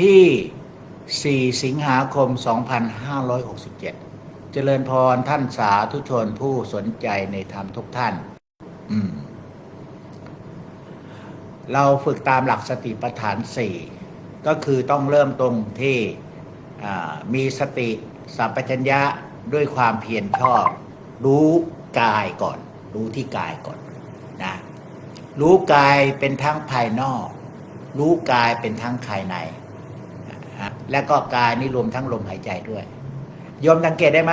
ที่ 4 สิงหาคม 2567 เจริญพรท่านสาธุชนผู้สนใจในธรรมทุกท่าน เราฝึกตามหลักสติปัฏฐาน 4 ก็คือต้องเริ่มตรงที่มีสติสัมปชัญญะด้วยความเพียรชอบ รู้กายก่อน รู้ที่กายก่อนนะรู้กายเป็นทั้งภายนอก รู้กายเป็นทั้งภายใน และก็กายนี่รวมทั้งลมหายใจด้วยโยมสังเกตได้ไหม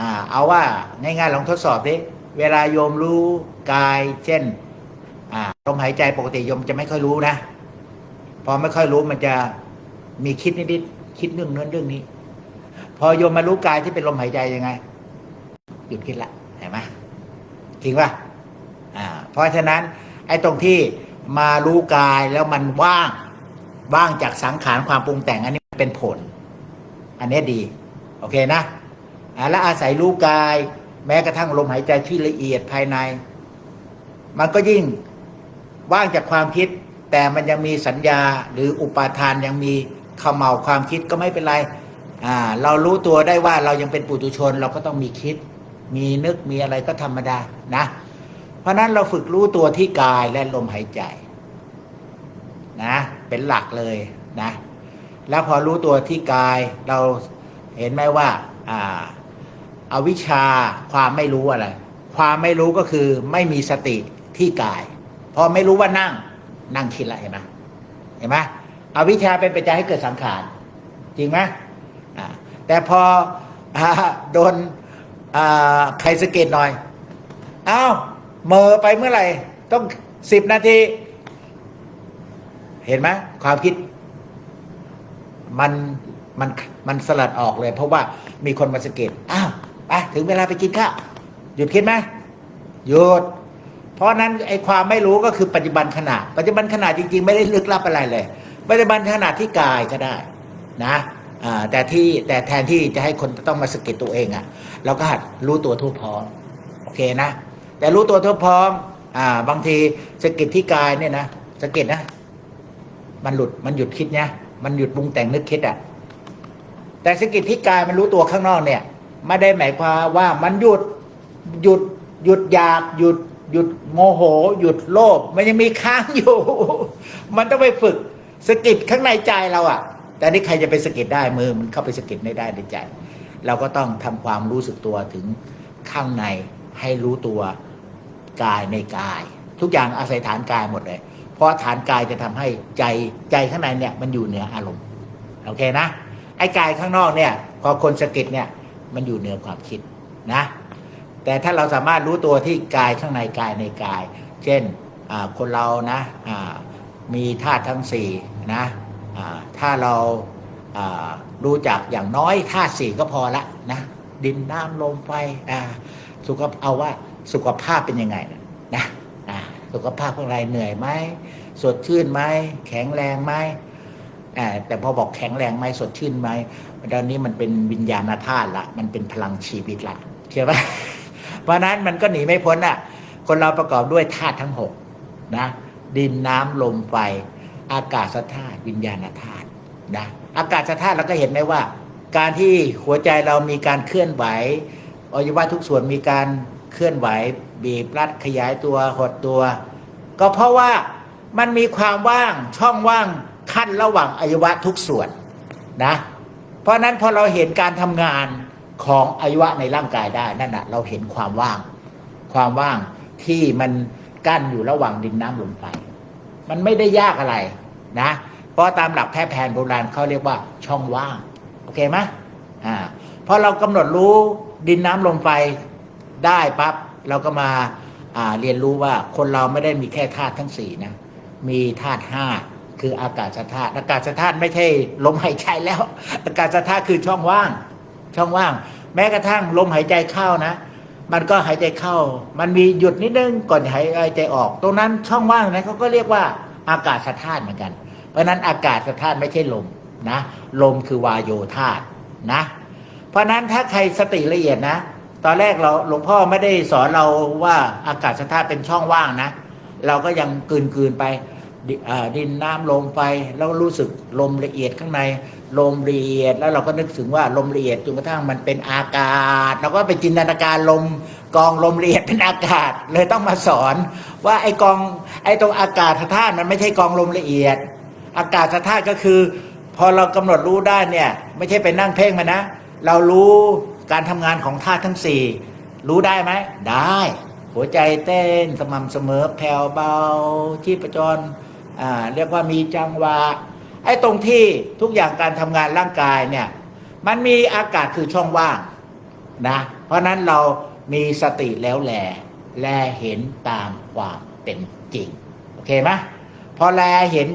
อ่าเอาว่าง่ายๆลองทดสอบดิเวลาโยมรู้กายเช่นอ่าลมหายใจปกติโยมจะไม่ค่อยรู้นะ พอไม่ค่อยรู้มันจะมีคิดนิดๆคิดเรื่องนั้นเรื่องนี้ พอโยมมารู้กายที่เป็นลมหายใจยังไงหยุดคิดละเห็นไหมจริงป่ะอ่า เพราะฉะนั้นไอ้ตรงที่มารู้กายแล้วมันว่าง ว่างจากสังขารความปรุงแต่งอันนี้ เป็นผล อันนี้ดี โอเคนะแล้วอาศัยรู้กาย แม้กระทั่งลมหายใจที่ละเอียดภายใน มันก็ยิ่งว่างจากความคิด แต่มันยังมีสัญญาหรืออุปาทานยังมีเขม่าความคิดก็ไม่เป็นไรเรารู้ตัวได้ว่าเรายังเป็นปุถุชน เราก็ต้องมีคิด มีนึกมีอะไรก็ธรรมดานะ เพราะนั้นเราฝึกรู้ตัวที่กายและลมหายใจ นะ เป็นหลักเลยนะ แล้วพอรู้ตัวที่กายเราเห็นไหมว่าอ่าอาวิชชาความไม่รู้อะไร ความไม่รู้ก็คือไม่มีสติที่กาย พอไม่รู้ว่านั่งนั่งคิดละเห็นไหมเห็นไหมอวิชชาเป็นปัจจัยให้เกิดสังขาร จริงไหมแต่พออโดนใครสะเก็ดหน่อยอ้าวเมอไปเมื่อไหร่ ต้องสิบนาที เห็นไหมความคิด มันมันมันสลัดออกเลย เพราะว่ามีคนมาสะเก็ดอ้าวไปถึงเวลาไปกินข้าวหยุดคิดไหมหยุดเพราะนั้นไอ้ความไม่รู้ก็คือปัจจุบันขณะปัจจุบันขณะจริง ๆ ไม่ได้ลึกลับอะไรเลย ปัจจุบันขณะที่กายก็ได้นะแต่ที่แต่แทนที่จะให้คนต้องมาสกิดตัวเองอะ่ะ เราก็หัดรู้ตัวทั่วพร้อมโอเคนะ แต่รู้ตัวทั่วพร้อมอ่าบางทีสกิดที่กายเนี่ยนะสกิดนะ มันหลุดมันหยุดคิดเนี่ย มันหยุดปรุงแต่งนึกคิดอะ แต่สกิจที่กายมันรู้ตัวข้างนอกเนี่ย ไม่ได้หมายความว่ามันหยุดหยุดหยุดอยากหยุดหยุดโมโห หยุดโลภมันยังมีค้างอยู่ มันต้องไปฝึกสกิดข้างในใจเราอะ่ะ แต่นี่ใครจะไปสกิดได้มือ มันเข้าไปสกิดไม่ได้ในใจ เราก็ต้องทำความรู้สึกตัวถึงข้างในให้รู้ตัวกายในกาย ทุกอย่างอาศัยฐานกายหมดเลย เพราะฐานกายจะทำให้ใจใจข้างในเนี่ยมันอยู่เหนืออารมณ์โอเคนะไอ้กายข้างนอกเนี่ยพอคนสะกิดเนี่ยมันอยู่เหนือความคิดนะ แต่ถ้าเราสามารถรู้ตัวที่กายข้างในกายในกาย เช่นคนเรานะมีธาตุทั้งสี่นะถ้าเรารู้จักอย่างน้อยธาตุสี่ก็พอละนะดินน้ำลมไฟสุขภเอาว่าสุขภาพเป็นยังไงนะนะสุขภาพของเราเหนื่อยไหม สดชื่นไหมแข็งแรงไหมอ่าแต่พอบอกแข็งแรงไหมสดชื่นไหมตอนนี้มันเป็นวิญญาณธาตุละมันเป็นพลังชีวิตละเชื่อไหมเพราะนั้นมันก็หนีไม่พ้นอะ คนเราประกอบด้วยธาตุทั้งหกนะดินน้ำลมไฟ อากาศธาตุวิญญาณธาตุนะอากาศธาตุเราก็เห็นไหมว่า การที่หัวใจเรามีการเคลื่อนไหวอวัยวะทุกส่วนมีการเคลื่อนไหว บีบรัดขยายตัวหดตัว ก็เพราะว่า มันมีความว่างช่องว่างขั้นระหว่างอวัยวะทุกส่วนนะ เพราะนั้นพอเราเห็นการทำงานของอวัยวะในร่างกายได้นั่นนะเราเห็นความว่าง ความว่างที่มันกั้นอยู่ระหว่างดินน้ำลมไฟมันไม่ได้ยากอะไรนะ เพราะตามหลักแพทย์แผนโบราณเขาเรียกว่าช่องว่าง โอเคไหมอ่าพอเรากำหนดรู้ดินน้ำลมไฟได้ปั๊บเราก็มาอ่าเรียนรู้ว่าคนเราไม่ได้มีแค่ธาตุทั้งสี่นะ มีธาตุห้าคืออากาศธาตุอากาศธาตุไม่ใช่ลมหายใจแล้ว อากาศธาตุคือช่องว่าง ช่องว่าง แม้กระทั่งลมหายใจเข้านะ มันก็หายใจเข้า มันมีหยุดนิดนึงก่อนหายใจออก ตรงนั้นช่องว่างนั้นเขาก็เรียกว่าอากาศธาตุเหมือนกัน เพราะนั้นอากาศธาตุไม่ใช่ลมนะ ลมคือวายโยธาตุนะ เพราะฉะนั้นถ้าใครสติละเอียดนะ ตอนแรกเราหลวงพ่อไม่ได้สอนเราว่าอากาศธาตุเป็นช่องว่างนะ เราก็ยังกืนกืนๆไปดิอ่าดินน้ำลมไฟแล้วรู้สึกลมละเอียดข้างใน ลมละเอียดแล้วเราก็นึกถึงว่าลมละเอียดจนกระทั่งมันเป็นอากาศเราก็ไปจินตนาการลมกองลมละเอียดเป็นอากาศ เลยต้องมาสอน ว่าไอ้กองไอ้ตรงอากาศธาตุมันไม่ใช่กองลมละเอียด อากาศธาตุก็คือ พอเรากำหนดรู้ได้เนี่ยไม่ใช่ไปนั่งเพ่งมานะ เรารู้การทำงานของธาตุทั้งสี่รู้ได้ไหมได้ หัวใจเต้นสม่ำเสมอแผ่วเบาชีพจรอ่าเรียกว่ามีจังหวะไอ้ตรงที่ทุกอย่างการทำงานร่างกายเนี่ยมันมีอากาศคือช่องว่างนะเพราะนั้นเรามีสติแล้วแลแลเห็นตามความเป็นจริงโอเคไหมพอแลเห็น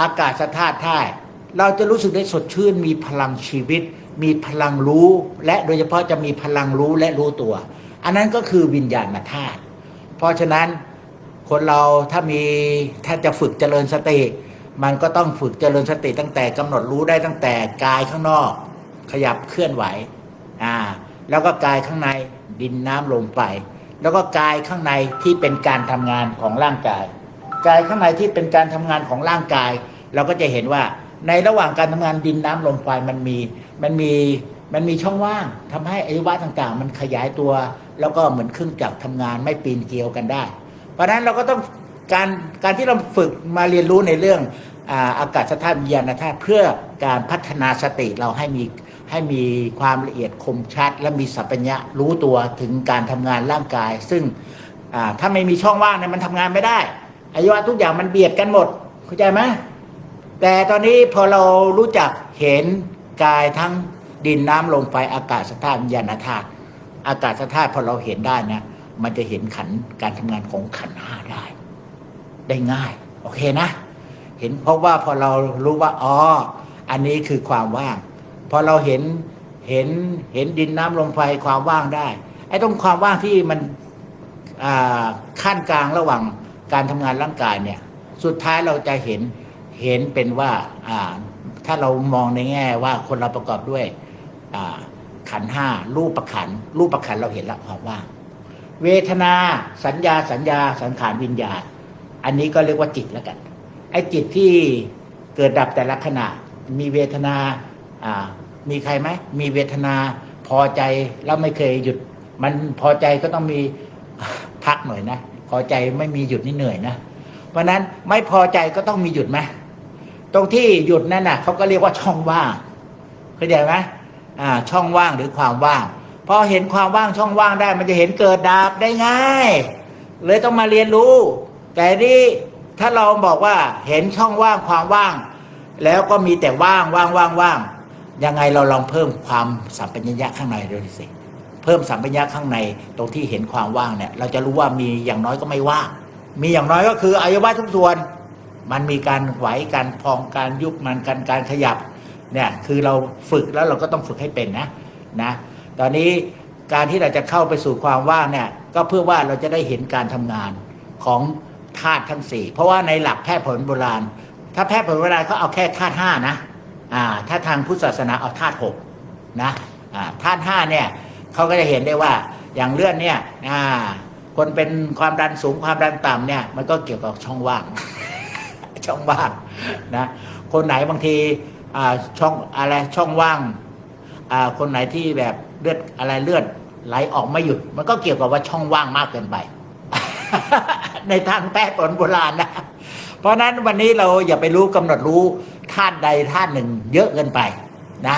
อากาศธาตุท่ายเราจะรู้สึกได้สดชื่นมีพลังชีวิต มีพลังรู้ และโดยเฉพาะจะมีพลังรู้และรู้ตัว อันนั้นก็คือวิญญาณธาตุเพราะฉะนั้นคนเราถ้ามีถ้าจะฝึกเจริญสติ มันก็ต้องฝึกเจริญสติตั้งแต่กำหนดรู้ได้ตั้งแต่กายข้างนอก ขยับเคลื่อนไหวอ่าแล้วก็กายข้างในดินน้ำลมไฟแล้วก็กายข้างในที่เป็นการทำงานของร่างกาย กายข้างในที่เป็นการทำงานของร่างกาย เราก็จะเห็นว่าในระหว่างการทำงานดินน้ำลมไฟมันมีมันมีมันมีช่องว่างทำให้อวัยวะต่างๆ มันขยายตัว แล้วก็เหมือนเครื่องจักรทำงานไม่ปีนเกลียวกันได้ เพราะฉะนั้นเราก็ต้องการการที่เราฝึกมาเรียนรู้ในเรื่องอาอากาศธาตุวิญญาณธาตุเพื่อการพัฒนาสติเราให้มีให้มีความละเอียดคมชัด และมีสัพพัญญะรู้ตัวถึงการทำงานร่างกาย ซึ่งถ้าไม่มีช่องว่างเนี่ยมันทำงานไม่ได้อวัยวะทุกอย่างมันเบียดกันหมดเข้าใจไหมแต่ตอนนี้พอเรารู้จักเห็นกายทั้งดินน้ำลมไฟอากาศธาตุวิญญาณธาตุ อากาศธาตุพอเราเห็นได้นะมันจะเห็นขันการทำงานของขันธ์ห้าได้ ได้ง่าย โอเคนะ เห็นเพราะว่าพอเรารู้ว่าอ๋ออันนี้คือความว่าง พอเราเห็นเห็นเห็นดินน้ำลมไฟความว่างได้ ไอ้ตรงความว่างที่มันขั้นกลางระหว่างการทำงานร่างกายเนี่ย สุดท้ายเราจะเห็นเห็นเป็นว่าอ่าถ้าเรามองในแง่ว่าคนเราประกอบด้วยอ่า ขันห้ารูปประขันรูปประขันเราเห็นละความว่างเวทนาสัญญาสัญญาสังขารวิญญาณ อันนี้ก็เรียกว่าจิตแล้วกันไอ้จิตที่เกิดดับแต่ละขณะ มีเวทนาอ่ามีใครไหมมีเวทนาพอใจแล้วไม่เคยหยุด มันพอใจก็ต้องมีพักหน่อยนะพอใจไม่มีหยุดนี่เหนื่อยนะเพราะนั้นไม่พอใจก็ต้องมีหยุดไหมตรงที่หยุดนั่นน่ะเขาก็เรียกว่าช่องว่างเข้าใจไหม ช่องว่างหรือความว่างพอเห็นความว่างช่องว่างได้ มันจะเห็นเกิดดับได้ง่าย เลยต้องมาเรียนรู้ แต่นี่ถ้าเราบอกว่าเห็นช่องว่างความว่าง แล้วก็มีแต่ว่างว่างว่างว่างยังไงเราลองเพิ่มความสัมปัญญะข้างในดูสิเพิ่มสัมปัญญะข้างในตรงที่เห็นความว่างเนี่ย เราจะรู้ว่ามีอย่างน้อยก็ไม่ว่าง มีอย่างน้อยก็คืออวัยวะทุกส่วน มันมีการไหวการพองการยุบมันการการขยับ เนี่ยคือเราฝึกแล้วเราก็ต้องฝึกให้เป็นนะนะตอนนี้การที่เราจะเข้าไปสู่ความว่างเนี่ยก็เพื่อว่าเราจะได้เห็นการทำงานของธาตุทั้งสี่เพราะว่าในหลักแพทย์ผนโบราณ ถ้าแพทย์ผนโบราณเขาเอาแค่ธาตุห้านะอ่าถ้าทางพุทธศาสนาเอาธาตุหกนะอ่าธาตุห้าเนี่ยเขาก็จะเห็นได้ว่าอย่างเลือดเนี่ยอ่าคนเป็นความดันสูงความดันต่ำเนี่ยมันก็เกี่ยวกับช่องว่าง ช่องว่างนะคนไหนบางที ช่องอะไรช่องว่างอ่าคนไหนที่แบบเลือดอะไรเลือดไหลออกไม่หยุด มันก็เกี่ยวกับว่าช่องว่างมากเกินไป ในทางแพทย์ผนโบราณนะ เพราะฉะนั้นวันนี้เราอย่าไปรู้กำหนดรู้ธาตุใดธาตุหนึ่ง เยอะเกินไปนะ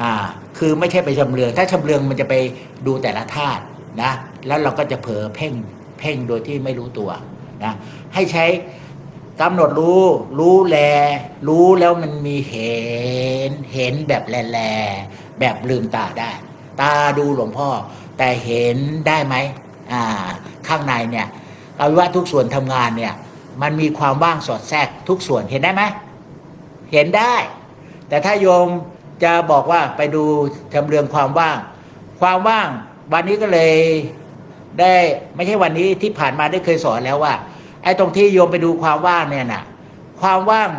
อ่าคือไม่ใช่ไปชำเลือง ถ้าชำเลืองมันจะไปดูแต่ละธาตุนะ แล้วเราก็จะเผลอเพ่งเพ่งโดยที่ไม่รู้ตัวนะให้ใช้ กำหนดรู้ รู้แล รู้แล้วมันมีเห็น เห็นแบบแลแลแบบลืมตาได้ ตาดูหลวงพ่อ แต่เห็นได้ไหมอ่า ข้างในเนี่ยเอาว่าทุกส่วนทำงานเนี่ย มันมีความว่างสอดแทรกทุกส่วนเห็นได้ไหมเห็นได้ แต่ถ้าโยมจะบอกว่าไปดูจำเรืองความว่าง ความว่างวันนี้ก็เลยได้ไม่ใช่วันนี้ที่ผ่านมาได้เคยสอนแล้วว่า ไอ้ตรงที่โยมไปดูความว่างเนี่ยนะความว่าง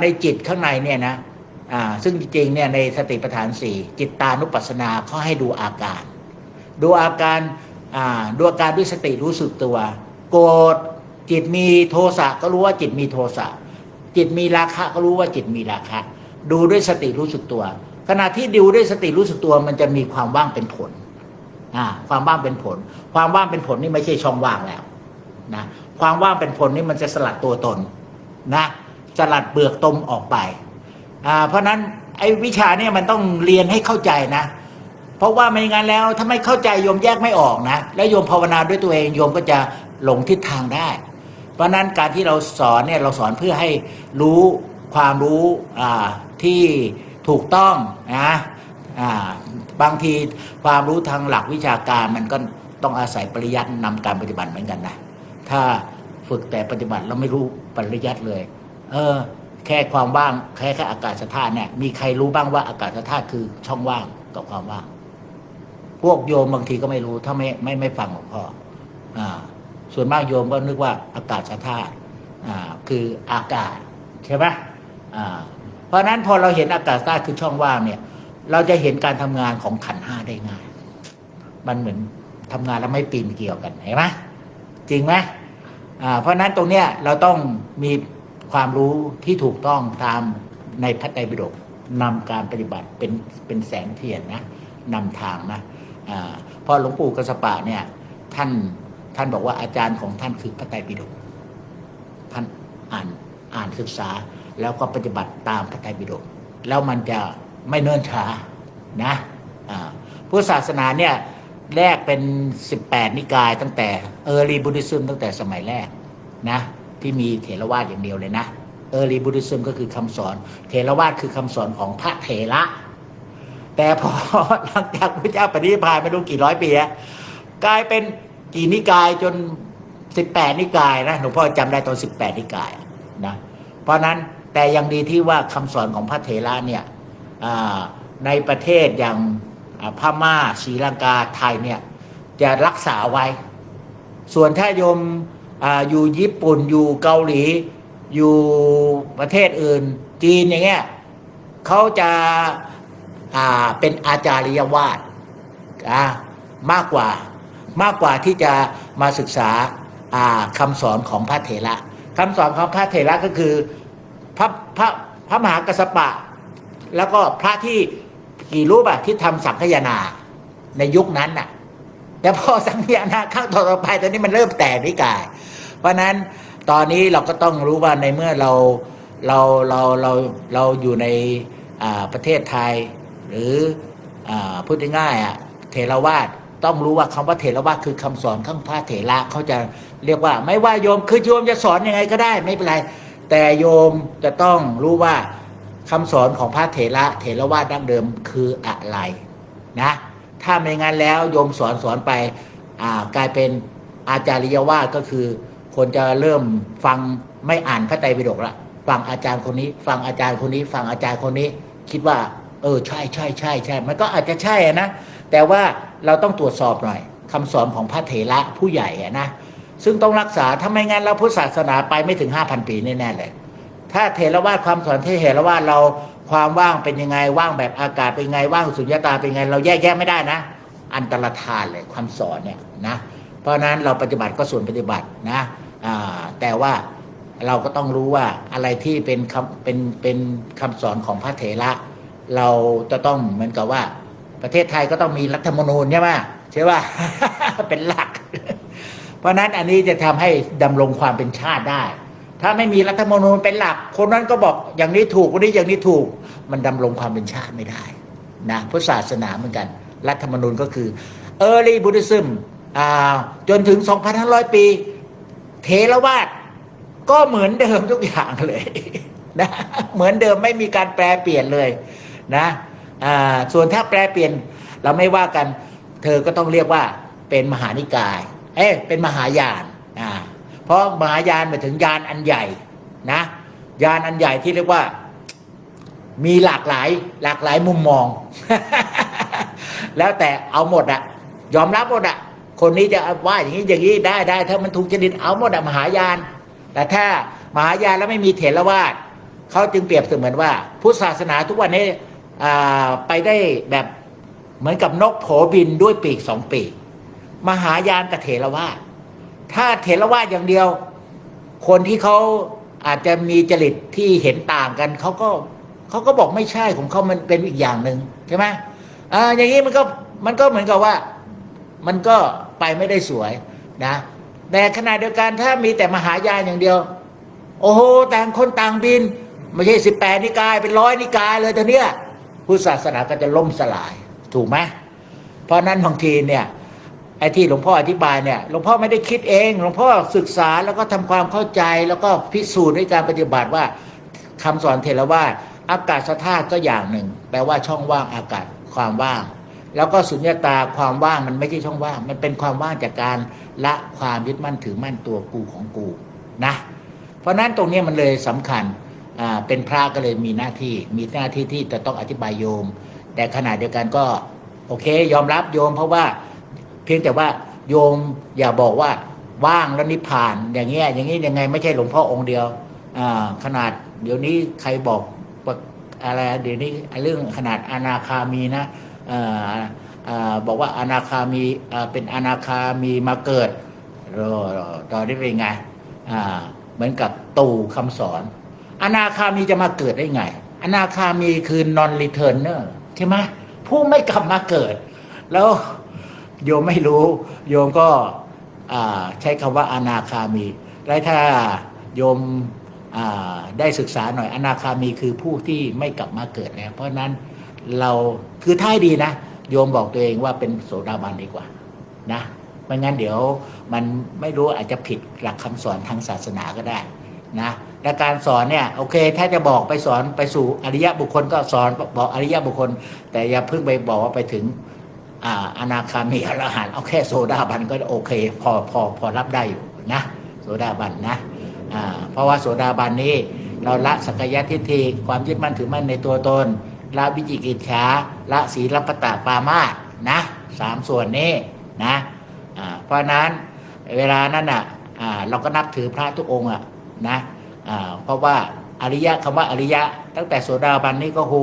ในจิตข้างในเนี่ยนะซึ่งจริงเนี่ยในสติปัฏฐานสี่จิตตานุปัสสนาเขาให้ดูอาการ ดูอาการดูอาการด้วยสติรู้สึกตัว โกรธจิตมีโทสะก็รู้ว่าจิตมีโทสะจิตมีราคะก็รู้ว่าจิตมีราคะ ดูด้วยสติรู้สึกตัว ขณะที่ดูด้วยสติรู้สึกตัวมันจะมีความว่างเป็นผลความว่างเป็นผล ความว่างเป็นผลนี่ไม่ใช่ช่องว่างแล้วนะ ความว่างเป็นผลนี่มันจะสลัดตัวตนนะสลัดเปลือกตมออกไปอ่าเพราะนั้นไอ้วิชาเนี่ยมันต้องเรียนให้เข้าใจนะ เพราะว่าไม่งั้นแล้วถ้าไม่เข้าใจโยมแยกไม่ออกนะ และโยมภาวนาด้วยตัวเองโยมก็จะหลงทิศทางได้ เพราะฉะนั้นการที่เราสอนเนี่ยเราสอนเพื่อให้รู้ความรู้อ่าที่ถูกต้องนะอ่าบางทีความรู้ทางหลักวิชาการมันก็ต้องอาศัยปริยัตินำการปฏิบัติเหมือนกันนะ ถ้าฝึกแต่ปฏิบัติเราไม่รู้ปริยัติเลย เออ แค่ความว่างแค่แค่อากาศธาตุเนี่ย มีใครรู้บ้างว่าอากาศธาตุคือช่องว่างกับความว่าง พวกโยมบางทีก็ไม่รู้ถ้าไม่ไม่ไม่ฟังหลวงพ่ออ่า ส่วนมากโยมก็นึกว่าอากาศธาตุอ่า คืออากาศใช่ไหมอ่า เพราะนั้นพอเราเห็นอากาศธาตุคือช่องว่างเนี่ย เราจะเห็นการทำงานของขันห้าได้ง่าย มันเหมือนทำงานแล้วไม่ปีนเกี่ยวกันเห็นไหมจริงไหม เพราะนั้นตรงเนี้ยเราต้องมีความรู้ที่ถูกต้องตามในพระไตรปิฎกนำการปฏิบัติเป็นเป็นแสงเทียนนะนำทางนะอพอหลวงปู่กสปะเนี่ยท่านท่านบอกว่าอาจารย์ของท่านคือพระไตรปิฎกท่านอ่านอ่านศึกษาแล้วก็ปฏิบัติตามพระไตรปิฎกแล้วมันจะไม่เนิ่นช้านะพุทธศาสนาเนี่ย แรกเป็น 18 นิกายตั้งแต่เออรีบุติซึมตั้งแต่สมัยแรกนะที่มีเถรวาทอย่างเดียวเลยนะเออรีบุติซึมก็คือคำสอน เถรวาทคือคำสอนของพระเถระ แต่พอหลังจากพระเจ้าปฏิพานไม่รู้กี่ร้อยปีกลายเป็นกี่นิกายจนสิบแปดนิกายนะหลวงพ่อจำได้ตอนสิบแปดนิกายนะเพราะนั้นแต่ยังดีที่ว่าคำสอนของพระเถระเนี่ยในประเทศอย่าง พม่าศรีลังกาไทยเนี่ยจะรักษาไว้ ส่วนถ้าโยมออยู่ญี่ปุ่นอยู่เกาหลี อยู่ประเทศอื่น จีนอย่างเงี้ยเขาจะาเป็นอาจาริยวาสอ่ามากกว่ามากกว่าที่จะมาศึกษาาคำสอนของพระเถระคำสอนของพระเถระก็คือพระพระพระมหากัสสปะ แล้วก็พระที่ กี่รูปอะที่ทำสังฆยานาในยุคนั้นน่ะแต่พอสังขยานาข้างต่อไปตอนนี้มันเริ่มแตกนิกาย เพราะนั้นตอนนี้เราก็ต้องรู้ว่าในเมื่อเราเราเราเราเราอยู่ในประเทศไทย หรืออพูดง่ายๆอะเถรวาทต้องรู้ว่าคำว่าเถรวาทคือคำสอนข้างพระเถระเขาจะเรียกว่าไม่ว่าโยมคือโยมจะสอนยังไงก็ได้ไม่เป็นไร แต่โยมจะต้องรู้ว่า คำสอนของพระเถระเถรวาทดั้งเดิมคืออะไรนะ ถ้าไม่งั้นแล้วโยมสอนสอนไปอ่ากลายเป็นอาจาริยวาสก็คือ คนจะเริ่มฟังไม่อ่านพระไตรปิฎกละฟังอาจารย์คนนี้ ฟังอาจารย์คนนี้ ฟังอาจารย์คนนี้ คิดว่า เออใช่ใช่ใช่ใช่มันก็อาจจะใช่นะ แต่ว่าเราต้องตรวจสอบหน่อยคำสอนของพระเถระผู้ใหญ่นะซึ่งต้องรักษาถ้าไม่งั้นแล้วพุทธศาสนาไปไม่ถึง 5,000 ปีแน่ๆเลย ถ้าเถรวาทความสอนที่เถรวาทเราความว่างเป็นยังไงว่างแบบอากาศเป็นไงว่างสุญญตาเป็นไง เราแยกแยะไม่ได้นะ อันตรธานเลยความสอนเนี่ยนะเพราะนั้นเราปฏิบัติก็ส่วนปฏิบัตินะแต่ว่าเราก็ต้องรู้ว่าอะไรที่เป็นคำเป็นเป็นคำสอนของพระเถระเราจะต้องเหมือนกับว่า ประเทศไทยก็ต้องมีรัฐธรรมนูญใช่ไหมใช่ป่ะเป็นหลัก เพราะนั้นอันนี้จะทำให้ดำรงความเป็นชาติได้ ถ้าไม่มีรัฐธรรมนูญเป็นหลัก คนนั้นก็บอกอย่างนี้ถูกคนนี้อย่างนี้ถูก มันดำรงความเป็นชาติไม่ได้นะพุทธศาสนาเหมือนกัน รัฐธรรมนูญก็คือ Early Buddhism อ่าจนถึง 2,500 ปี เทรวาสก็เหมือนเดิมทุกอย่างเลยนะเหมือนเดิมไม่มีการแปลเปลี่ยนเลยนะอ่าส่วนถ้าแปลเปลี่ยนเราไม่ว่ากัน เธอก็ต้องเรียกว่าเป็นมหานิกาย เอ๊ะเป็นมหายาน เพราะมหายานหมายถึงยานอันใหญ่นะยานอันใหญ่ที่เรียกว่า มีหลากหลายหลากหลายมุมมอง แล้วแต่เอาหมดอะยอมรับหมดอะคนนี้จะว่าอย่างนี้อย่างนี้ได้ได้ ถ้ามันถูกจริตเอาหมดอะมหายาน แต่ถ้ามหายานแล้วไม่มีเถรวาทเขาจึงเปรียบเสมือนว่าพุทธศาสนาทุกวันนี้ไปได้แบบเหมือนกับนกโผบินด้วยปีกสองปีก มหายานกับเถรวาท ถ้าเถรวาทอย่างเดียว คนที่เขาอาจจะมีจริตที่เห็นต่างกันเขาก็เขาก็บอกไม่ใช่ของเขามันเป็นอีกอย่างหนึ่งใช่ไหมอ่าอย่างนี้มันก็มันก็เหมือนกับว่า มันก็ไปไม่ได้สวยนะแต่ขณะเดียวกันถ้ามีแต่มหายานอย่างเดียว โอ้โหต่างคนต่างบิน ไม่ใช่สิบแปดนิกายเป็นร้อยนิกายเลยตอนเนี้ยพุทธศาสนาก็จะล่มสลายถูกไหมเพราะนั้นบางทีเนี่ย ไอ้ที่หลวงพ่ออธิบายเนี่ยหลวงพ่อไม่ได้คิดเองหลวงพ่อศึกษาแล้วก็ทำความเข้าใจแล้วก็พิสูจน์ด้วยการปฏิบัติว่าคำสอนเทรวาสอากาศธาตุก็อย่างหนึ่ง แปลว่าช่องว่างอากาศความว่าง แล้วก็สุญญตาความว่างมันไม่ใช่ช่องว่าง มันเป็นความว่างจากการละความยึดมั่นถือมั่นตัวกูของกูนะ เพราะนั้นตรงนี้มันเลยสำคัญอ่าเป็นพระก็เลยมีหน้าที่มีหน้าที่ที่จะต้องอธิบายโยม แต่ขณะเดียวกันก็โอเค ยอมรับโยมเพราะว่า พียงแต่ว่าโยมอย่าบอกว่าว่างแล้วนิพพาน อย่างเงี้ยอย่างงี้ยังไงไม่ใช่หลวงพ่อองค์เดียวขนาดเดี๋ยวนี้ใครบอกอะไรเดี๋ยวนี้เรื่องขนาดอนาคามีนะออบอกว่าอนาคามีเป็นอนาคามีมาเกิดรอตอนนี้เป็นไงเหมือนกับตู่คำสอน อนาคามีจะมาเกิดได้ไง อนาคามีคือ non returner ใช่ไหมผู้ไม่กลับมาเกิด แล้ว โยมไม่รู้ โยมก็ใช้คำว่าอนาคามี และถ้าโยมได้ศึกษาหน่อยอนาคามีคือผู้ที่ไม่กลับมาเกิดแล้ว เพราะนั้นเราคือท้ายดีนะ โยมบอกตัวเองว่าเป็นโสดาบันดีกว่านะไม่งั้นเดี๋ยวมันไม่รู้อาจจะผิดหลักคำสอนทางศาสนาก็ได้นะและการสอนเนี่ยโอเค ถ้าจะบอกไปสอนไปสู่อริยะบุคคลก็สอนบอกอริยะบุคคล แต่อย่าเพิ่งไปบอกว่าไปถึง อาอนาคามีอรหันต์เอาแค่โซดาบันก็โอเค พอพอพอรับได้อยู่นะโสดาบันนะเพราะว่าโสดาบันนี้ เราละสักกาทิฏฐิความยึดมั่นถือมั่นในตัวตนละวิจิกิจฉาละศีลปตะปามาสนะสามส่วนนี้นะเพราะนั้นเวลานั้นอะเราก็นับถือพระทุกองค์อะนะเพราะว่า อริยะคำว่าอริยะ ตั้งแต่โสดาบันนี่ก็โห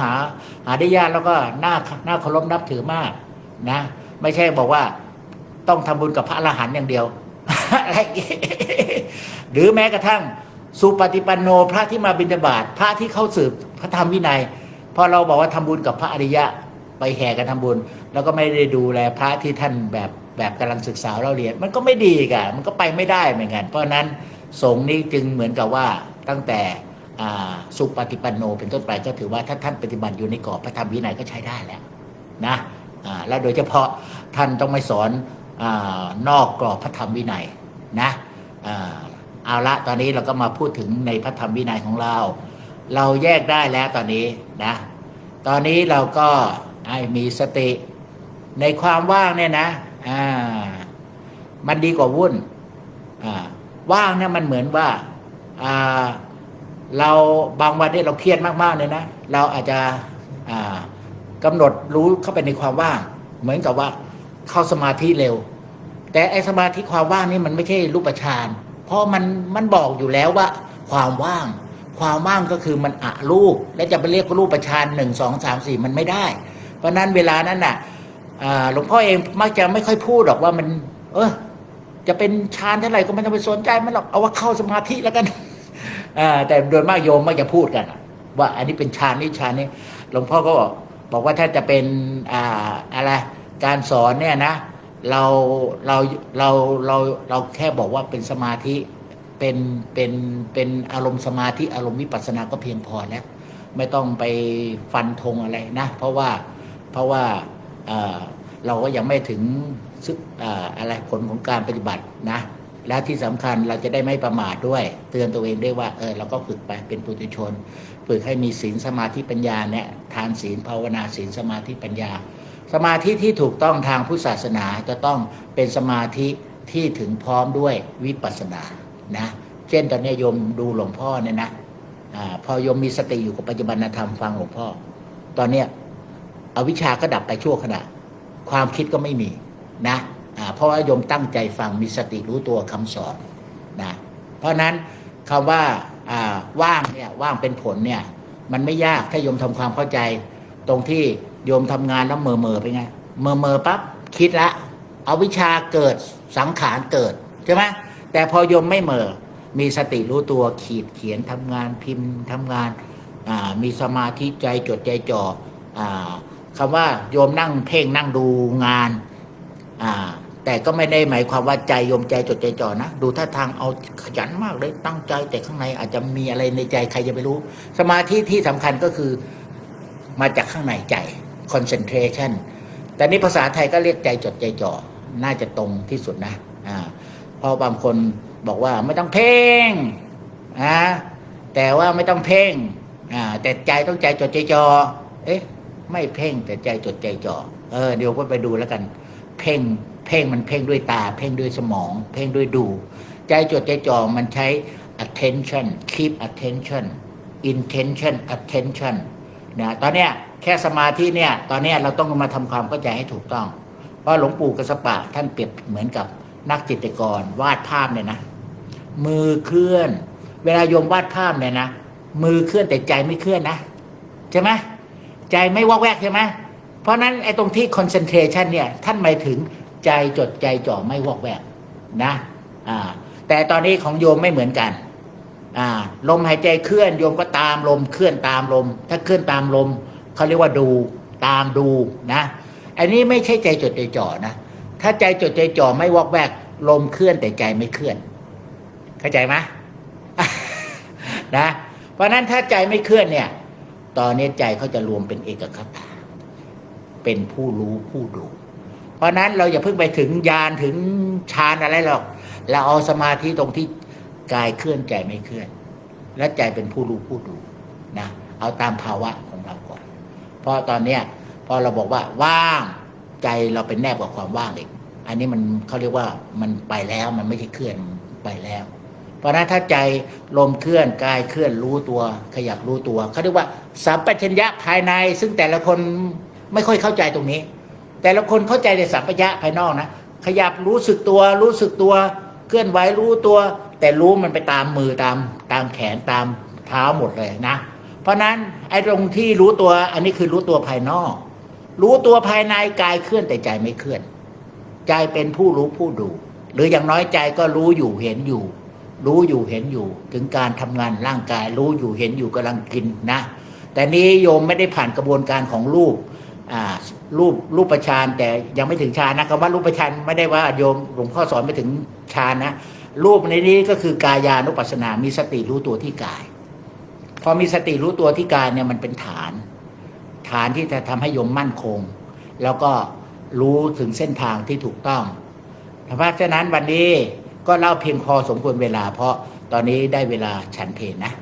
หา หาได้ยากแล้วก็น่าน่าเคารพนับถือมากนะ ไม่ใช่บอกว่าต้องทำบุญกับพระอรหันต์อย่างเดียว หรือแม้กระทั่งสุปฏิปันโนพระที่มาบิณฑบาตพระที่เข้าสืบพระธรรมวินัยพอเราบอกว่าทำบุญกับพระอริยะไปแห่กันทำบุญ แล้วก็ไม่ได้ดูแลพระที่ท่านแบบแบบกำลังศึกษาเราเรียน มันก็ไม่ดีกันมันก็ไปไม่ได้เหมือนกันเพราะนั้นสงฆ์นี้จึงเหมือนกับว่า ตั้งแต่อ่าสุปฏิปันโนเป็นต้นไปก็ถือว่าถ้าท่านปฏิบัติอยู่ในกรอบพระธรรมวินัยก็ใช้ได้แล้วนะแล้วโดยเฉพาะท่านต้องไม่สอนอนอกกรอบพระธรรมวินัยนะเอาละตอนนี้เราก็มาพูดถึงในพระธรรมวินัยของเรา เราแยกได้แล้วตอนนี้นะตอนนี้เราก็มีสติในความว่างเนี่ยนะมันดีกว่าวุ่นว่างเนี่ยมันเหมือนว่า เราบางวันเนี่ยเราเครียดมากๆเลยนะ เราอาจจะอ่ากำหนดรู้เข้าไปในความว่าง เหมือนกับว่าเข้าสมาธิเร็ว แต่ไอสมาธิความว่างนี่มันไม่ใช่รูปฌานเพราะมันมันบอกอยู่แล้วว่า ความว่าง ความว่างก็คือมันอะรูป และจะไปเรียกว่ารูปฌานหนึ่งสองสามสี่มันไม่ได้ เพราะนั้นเวลานั้นน่ะหลวงพ่อเองมักจะไม่ค่อยพูดหรอกว่ามัน เออจะเป็นฌานเท่าไหร่ก็ไม่ต้องไปสนใจมันหรอกเอาว่าเข้าสมาธิแล้วกัน แต่โดยมากโยมมักจะพูดกัน ว่าอันนี้เป็นฌานนี่ฌานนี่หลวงพ่อก็บอกบอกว่าถ้าจะเป็นอ่าอะไรการสอนเนี่ยนะ เราเราเราเราเราแค่บอกว่าเป็นสมาธิเป็นเป็นเป็นอารมณ์สมาธิอารมณ์วิปัสสนาก็เพียงพอแล้วไม่ต้องไปฟันธงอะไรนะ เพราะว่าเพราะว่าเราก็ยังไม่ถึงซึเอ่ออะไรผลของการปฏิบัตินะ และที่สำคัญเราจะได้ไม่ประมาทด้วย เตือนตัวเองด้วยว่าเออเราก็ฝึกไปเป็นปุถุชน ฝึกให้มีศีลสมาธิปัญญาเนี่ยทานศีลภาวนาศีลสมาธิปัญญา สมาธิที่ถูกต้องทางพุทธศาสนาจะต้องเป็นสมาธิที่ถึงพร้อมด้วยวิปัสสนานะเช่นตอนนี้โยมดูหลวงพ่อเนี่ยนะอาพอโยมมีสติอยู่กับปัจจุบันธรรมฟังหลวงพ่อ ตอนเนี้ยอวิชชาก็ดับไปชั่วขณะ ความคิดก็ไม่มีนะ เพราะว่าโยมตั้งใจฟังมีสติรู้ตัวคำสอนนะเพราะฉะนั้นคำว่าอ่าว่างเนี่ยว่างเป็นผลเนี่ยมันไม่ยากถ้าโยมทำความเข้าใจ ตรงที่โยมทำงานแล้วเมอเมอไปไงเมอเมอปั๊บคิดละเอาวิชาเกิดสังขารเกิดใช่ไหมแต่พอโยมไม่เมอมีสติรู้ตัวขีดเขียนทำงานพิมพ์ทำงานมีสมาธิใจจดใจจ่ออาคำว่าโยมนั่งเพ่งนั่งดูงานอ่า แต่ก็ไม่ได้หมายความว่าใจโยมใจจดใจจ่อนะ ดูท่าทางเอาขยันมากเลยตั้งใจ แต่ข้างในอาจจะมีอะไรในใจใครจะไปรู้ สมาธิที่สำคัญก็คือมาจากข้างในใจ concentration แต่นี่ภาษาไทยก็เรียกใจจดใจจ่อน่าจะตรงที่สุดนะอ่าเพราะบางคนบอกว่าไม่ต้องเพ่งอ่าแต่ว่าไม่ต้องเพ่งอ่าแต่ใจต้องใจจดใจจ่อเอ๊ะไม่เพ่งแต่ใจจดใจจ่อเออเดี๋ยวก็ไปดูแล้วกัน เพ่ง เพ่งมันเพ่งด้วยตา เพ่งด้วยสมอง เพ่งด้วยดู ใจจดใจจ่อมันใช้ attention keep attention intention attention นะตอนเนี้ยแค่สมาธิเนี่ยตอนเนี้ยเราต้องมาทำความเข้าใจให้ถูกต้อง เพราะหลวงปู่กสปะท่านเปรียบเหมือนกับนักจิตรกรวาดภาพเนี่ยนะ มือเคลื่อน เวลาโยมวาดภาพเนี่ยนะมือเคลื่อนแต่ใจไม่เคลื่อนนะใช่ไหมใจไม่วอกแวกใช่ไหมเพราะนั้นไอ้ตรงที่ concentration เนี่ยท่านหมายถึง ใจจดใจจ่อไม่วอกแวกนะอ่าแต่ตอนนี้ของโยมไม่เหมือนกันอ่าลมหายใจเคลื่อนโยมก็ตามลมเคลื่อนตามลม ถ้าเคลื่อนตามลมเขาเรียกว่าดูตามดูนะอันนี้ไม่ใช่ใจจดใจจ่อนะถ้าใจจดใจจ่อไม่วอกแวกลมเคลื่อนแต่ใจไม่เคลื่อน เข้าใจไหมนะเพราะนั้นถ้าใจไม่เคลื่อนเนี่ย ตอนนี้ใจเขาจะรวมเป็นเอกคตาเป็นผู้รู้ผู้ดู เพราะนั้นเราอย่าเพิ่งไปถึงญาณถึงฌานอะไรหรอก เราเอาสมาธิตรงที่กายเคลื่อนใจไม่เคลื่อน และใจเป็นผู้รู้ผู้ดูนะเอาตามภาวะของเราก่อน เพราะตอนเนี้ยพอเราบอกว่าว่างใจเราเป็นแนบกับความว่างอีกอันนี้มันเขาเรียกว่ามันไปแล้วมันไม่ใช่เคลื่อนไปแล้ว เพราะฉะนั้นถ้าใจลมเคลื่อนกายเคลื่อนรู้ตัว ขยับรู้ตัวเขาเรียกว่าสัมปชัญญะภายใน ซึ่งแต่ละคนไม่ค่อยเข้าใจตรงนี้ แต่ละคนเข้าใจในสัมปชัญญะภายนอกนะขยับรู้สึกตัวรู้สึกตัว เคลื่อนไหวรู้ตัว แต่รู้มันไปตามมือตามตามแขนตามเท้าหมดเลยนะ เพราะนั้นไอ้ตรงที่รู้ตัวอันนี้คือรู้ตัวภายนอก รู้ตัวภายในกายเคลื่อนแต่ใจไม่เคลื่อน ใจเป็นผู้รู้ผู้ดู หรืออย่างน้อยใจก็รู้อยู่เห็นอยู่ รู้อยู่เห็นอยู่ ถึงการทำงานร่างกาย รู้อยู่เห็นอยู่กำลังกินนะ แต่นี้โยมไม่ได้ผ่านกระบวนการของรูปอ่า รูปรูปประชานแต่ยังไม่ถึงฌานนะคำว่ารูปประชานไม่ได้ว่าโยมหลวงพ่อสอนไม่ถึงฌานนะรูปในนี้ก็คือกายานุปัสสนา มีสติรู้ตัวที่กาย พอมีสติรู้ตัวที่กายเนี่ยมันเป็นฐาน ฐานที่จะทำให้โยมมั่นคง แล้วก็รู้ถึงเส้นทางที่ถูกต้องเพราะฉะนั้นวันนี้ก็เล่าเพียงพอสมควรเวลา เพราะตอนนี้ได้เวลาฉันเพลนะ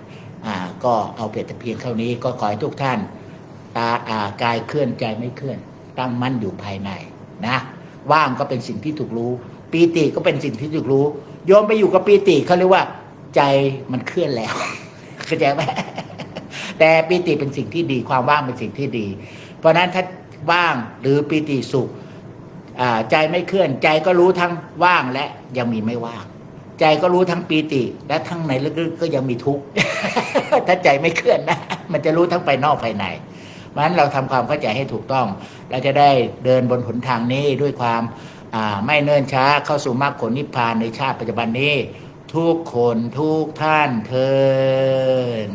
อ่าก็เอาเพียงแต่เพียงเท่านี้ก็ขอให้ทุกท่านตาอ่ากายเคลื่อนใจไม่เคลื่อน ตั้งมั่นอยู่ภายในนะว่างก็เป็นสิ่งที่ถูกรู้ ปีติก็เป็นสิ่งที่ถูกรู้ โยมไปอยู่กับปีติเขาเรียกว่า ใจมันเคลื่อนแล้วเข้าใจไหมแต่ปีติเป็นสิ่งที่ดีความว่างเป็นสิ่งที่ดี เพราะฉะนั้นถ้าว่างหรือปีติสุขใจไม่เคลื่อนใจก็รู้ทั้งว่างและยังมีไม่ว่าง ใจก็รู้ทั้งปีติ และทั้งในลึกๆก็ยังมีทุกข์ถ้าใจไม่เคลื่อนนะมันจะรู้ทั้งภายนอกภายใน เพราะฉะนั้นเราทำความเข้าใจให้ถูกต้อง เราจะได้เดินบนหนทางนี้ด้วยความไม่เนิ่นช้าเข้าสู่มรรคผลนิพพานในชาติปัจจุบันนี้ ทุกคนทุกท่านเทิน